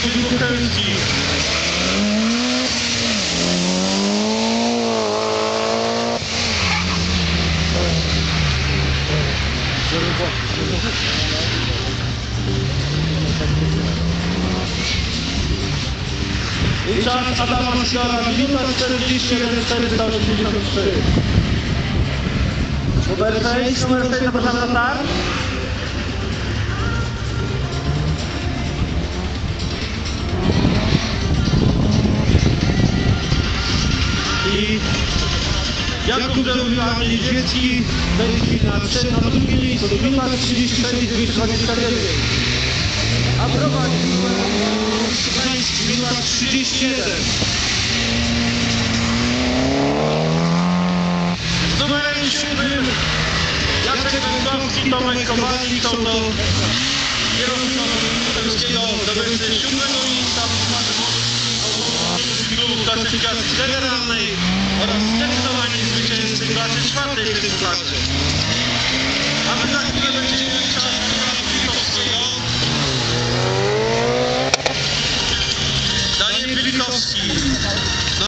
zawodniku Helsinki. I czas Adama Musiora, minuta 41, 483. Numer 6, numer 6 zapraszam na start. I Jakub Żerowiła Niedźwiecki w chwili na, trze- na drugim miejscu, minuta 36, 229. A prowadzi Gdański, minuta 31. Z numerem 7 Jacek Węgowski, Tomek Kowalski są to kierowca polskiego zdobywcy siódmego miejsca w klubu klasyfikacji generalnej oraz zdecydowanie zwycięzcy klasy czwartej w tym klasie.